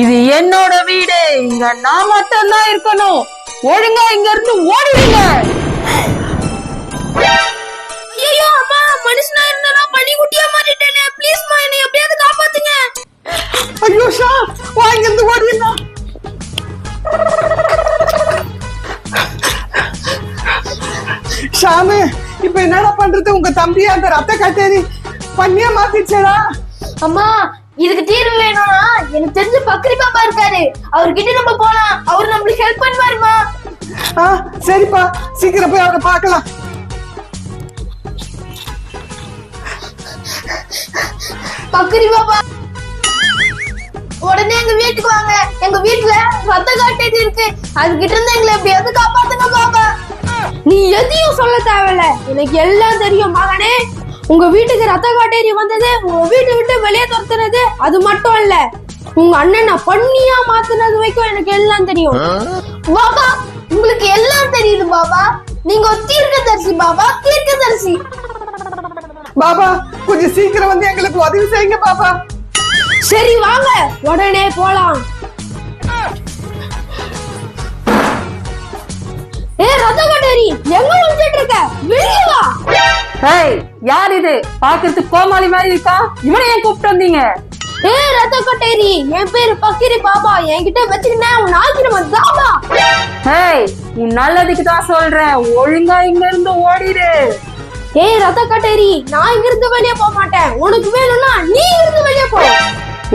இது என்னோட வீடு. இங்க நான் மட்டும் தான் இருக்கணும். ஒழுங்கா இங்க இருந்து ஓடிடுங்க. ஐயோ அம்மா மனுஷனா இருந்தா பண்ணி குட்டியா மாறிட்டேனே. ப்ளீஸ் மா என்னை எப்படியாவது காப்பாத்துங்க. ஐயோ ஷா வா இங்க இருந்து ஓடிடலாம். ஷாமு இப்ப என்னடா பண்றது? உங்க தம்பி அந்த ரத்த கட்டேரி பண்ணியா மாத்திச்சடா அம்மா இதுக்கு தீர்வு வேணும்னா எனக்கு தெரிஞ்ச பக்ரி பாப்பா இருக்காரு. அவர்கிட்ட நம்ம போலாம். அவர் நம்மளுக்கு ஹெல்ப் பண்ணுவாருமா. ஆ சரிப்பா. சீக்கிரம் போய் அவரை பார்க்கலாம். பக்ரி பாப்பா. உடனே எங்க வீட்டுக்கு வாங்க. எங்க வீட்டுல ரத்த காட்டேரி இருக்கு. அதுகிட்ட இருந்து எங்களை எப்படியாவது காப்பாத்துங்க பாப்பா. நீ எதையும் சொல்ல தேவையில்ல. எனக்கு எல்லாம் தெரியும் மகனே. உங்க வீட்டுக்கு ரத்த காட்டேரி வந்தது உங்க வீட்டை விட்டு வெளியே துரத்துனது அது மட்டும் இல்ல. உங்க அண்ணனை பண்ணியா மாத்துனது வரைக்கும் எனக்கு எல்லாம் தெரியும். பாபா உங்களுக்கு எல்லாம் தெரியுது பாபா. நீங்க ஒரு தீர்க்கதரிசி பாபா. தீர்க்கதரிசி. பாபா கொஞ்சம் சீக்கிரம் வந்து எங்களுக்கு உதவி செய்யுங்க பாபா. சரி வாங்க. உடனே போலாம். ஏ ரத்த கட்டேரி எங்க வந்துட்டு இருக்க? வெளியே வா. ஏய் யார் இது? பாக்குறதுக்கு கோமாளி மாதிரி இருக்கா? இவனை ஏன் கூப்பிட்டு வந்தீங்க? ஏ ரத்த கட்டேரி என் பேரு பக்கிரி பாபா. என்கிட்ட வச்சுக்கிட்டேன் உன் ஆக்கிரமம் தாபா ஏய் நீ நல்லதுக்கு தான் சொல்றேன். ஒழுங்கா இங்க இருந்து ஓடிடு. ஏய் ரத்த கட்டேரி நான் இங்க இருந்து வெளியே போக மாட்டேன். உனக்கு வேணும்னா நீ இருந்து வெளியே போ.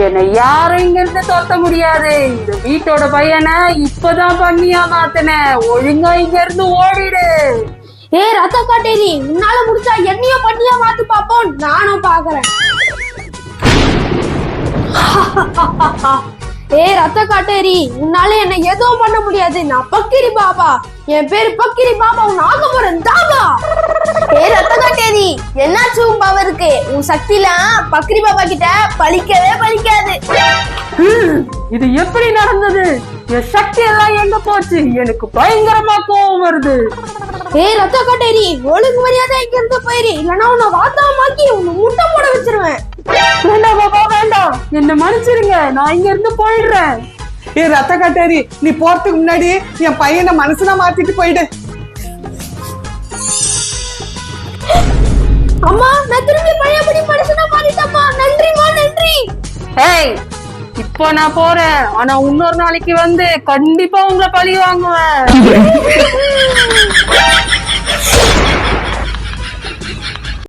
என்னை யாரும் இங்க இருந்து துரத்த முடியாது. இந்த வீட்டோட பையனை இப்பதான் பண்ணியா மாத்தினேன் ஒழுங்கா இங்க இருந்து ஓடிடு. ஏ ரத்த காட்டேரி உன்னால முடிச்சா என்னைய பண்ணியா மாத்து பாப்போம் நானும் பாக்குறேன் ஏ ரத்த காட்டேரி உன்னால என்ன எதுவும் பண்ண முடியாது. நான் பக்கிரி பாபா. என் பேரு பக்கிரி பாபா. உன் ஆக போறேன் தாபா. ஏ ரத்த காட்டேரி என்னாச்சு உன் பவருக்கு உன் சக்திலாம் பக்கிரி பாபா கிட்ட பலிக்கவே பலிக்காது இது எப்படி நடந்தது? என் சக்தி எல்லாம் எங்க போச்சு? எனக்கு பயங்கரமா கோவம் வருது. ஏ ரத்த காட்டேரி ஒழுங்கு மரியாதை இங்க இருந்து போயிரு. இல்லனா உன்னை வாத்தாமாக்கி உன்னை முட்டை போட வச்சிருவேன். வேண்டாம் பாபா வேண்டாம். என்ன மன்னிச்சிருங்க. நான் இங்க இருந்து போயிடுறேன். ஏ ரத்த கட்டேரி நீ போறதுக்கு முன்னாடி என் பையனை மனசுனா மாத்திட்டு போயிடு. அம்மா நான் திரும்பி பழையபடி மனுஷனா மாறிட்டம்மா. நன்றிமா நன்றி. ஏய் இப்போ நான் போறேன். ஆனா இன்னொரு நாளைக்கு வந்து கண்டிப்பா உங்களை பழி வாங்குவேன்.